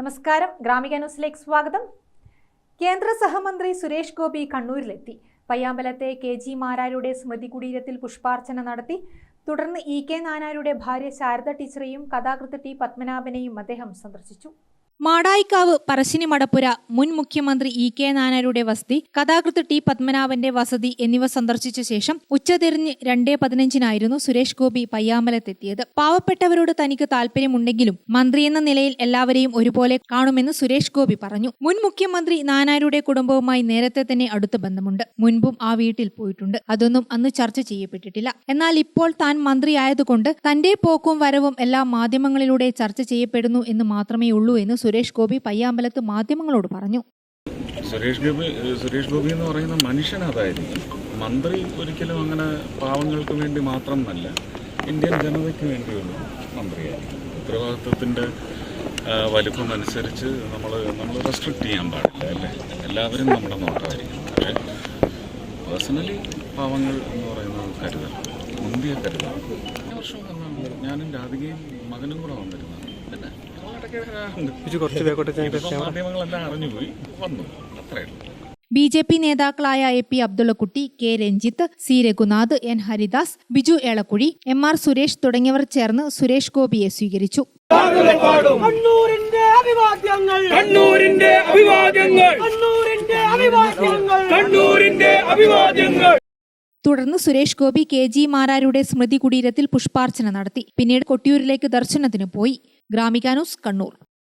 നമസ്കാരം. ഗ്രാമിക ന്യൂസിലേക്ക് സ്വാഗതം. കേന്ദ്ര സഹമന്ത്രി സുരേഷ് ഗോപി കണ്ണൂരിലെത്തി. പയ്യാമ്പലത്തെ കെ ജി മാരാരുടെ സ്മൃതി കുടീരത്തിൽ പുഷ്പാർച്ചന നടത്തി. തുടർന്ന് ഇ കെ നാനാരുടെ ഭാര്യ ശാരദ ടീച്ചറെയും കഥാകൃത്ത് ടി പത്മനാഭനെയും അദ്ദേഹം സന്ദർശിച്ചു. മാടായിക്കാവ് പറശ്ശിനി മടപ്പുര മുൻ മുഖ്യമന്ത്രി ഇ കെ നായരുടെ വസതി കഥാകൃത്ത് ടി പത്മനാഭന്റെ വസതി എന്നിവ സന്ദർശിച്ച ശേഷം ഉച്ചതിരിഞ്ഞ് രണ്ടേ പതിനഞ്ചിനായിരുന്നു സുരേഷ് ഗോപി പയ്യാമ്പലത്തെത്തിയത്. പാവപ്പെട്ടവരോട് തനിക്ക് താല്പര്യമുണ്ടെങ്കിലും മന്ത്രി എന്ന നിലയിൽ എല്ലാവരെയും ഒരുപോലെ കാണുമെന്ന് സുരേഷ് ഗോപി പറഞ്ഞു. മുൻ മുഖ്യമന്ത്രി നാനാരുടെ കുടുംബവുമായി നേരത്തെ തന്നെ അടുത്ത ബന്ധമുണ്ട്. മുൻപും ആ വീട്ടിൽ പോയിട്ടുണ്ട്. അതൊന്നും അന്ന് ചർച്ച ചെയ്യപ്പെട്ടിട്ടില്ല. എന്നാൽ ഇപ്പോൾ താൻ മന്ത്രിയായതുകൊണ്ട് തന്റെ പോക്കും വരവും എല്ലാ മാധ്യമങ്ങളിലൂടെ ചർച്ച ചെയ്യപ്പെടുന്നു എന്ന് മാത്രമേ ഉള്ളൂ എന്ന് സുരേഷ് ഗോപി പയ്യാമ്പലത്ത് മാധ്യമങ്ങളോട് പറഞ്ഞു. സുരേഷ് ഗോപി സുരേഷ് ഗോപി എന്ന് പറയുന്ന മനുഷ്യൻ അതായിരിക്കും. മന്ത്രി ഒരിക്കലും അങ്ങനെ പാവങ്ങൾക്ക് വേണ്ടി മാത്രമല്ല ഇന്ത്യൻ ജനതയ്ക്ക് വേണ്ടിയുള്ള മന്ത്രിയായിരിക്കും. ഉത്തരവാദിത്വത്തിന്റെ വലുപ്പം അനുസരിച്ച് നമ്മൾ നമ്മൾ റെസ്ട്രിക്റ്റ് ചെയ്യാൻ പാടില്ല അല്ലേ? എല്ലാവരും നമ്മുടെ നോട്ടമായിരിക്കും. പക്ഷേ പേഴ്സണലി പാവങ്ങൾ എന്ന് പറയുന്നത് കരുതൽ. മുന്തിയ കരുതൽ. വർഷം ഞാനും രാധികയും മകനും കൂടെ വന്നിരുന്നു. പിന്നെ മാധ്യമങ്ങളെല്ലാം അറിഞ്ഞുപോയി. വന്നു. അത്രേ ബി ജെ പി നേതാക്കളായ A P Abdullakutty K Ranjith C Raghunath N Haridas Biju Elakkuzhi M R Suresh തുടങ്ങിയവർ ചേർന്ന് സുരേഷ് ഗോപിയെ സ്വീകരിച്ചു. കണ്ണൂരിന്റെ അഭിവാദ്യങ്ങൾ. കണ്ണൂരിന്റെ അഭിവാദ്യങ്ങൾ. കണ്ണൂരിന്റെ അഭിവാദ്യങ്ങൾ. കണ്ണൂരിന്റെ അഭിവാദ്യങ്ങൾ. തുടർന്ന് സുരേഷ് ഗോപി കെ ജി മാരാരുടെ സ്മൃതി കുടീരത്തിൽ പുഷ്പാർച്ചന നടത്തി. പിന്നീട് കൊട്ടിയൂരിലേക്ക് ദർശനത്തിന് പോയി. ഗ്രാമിക ന്യൂസ് കണ്ണൂർ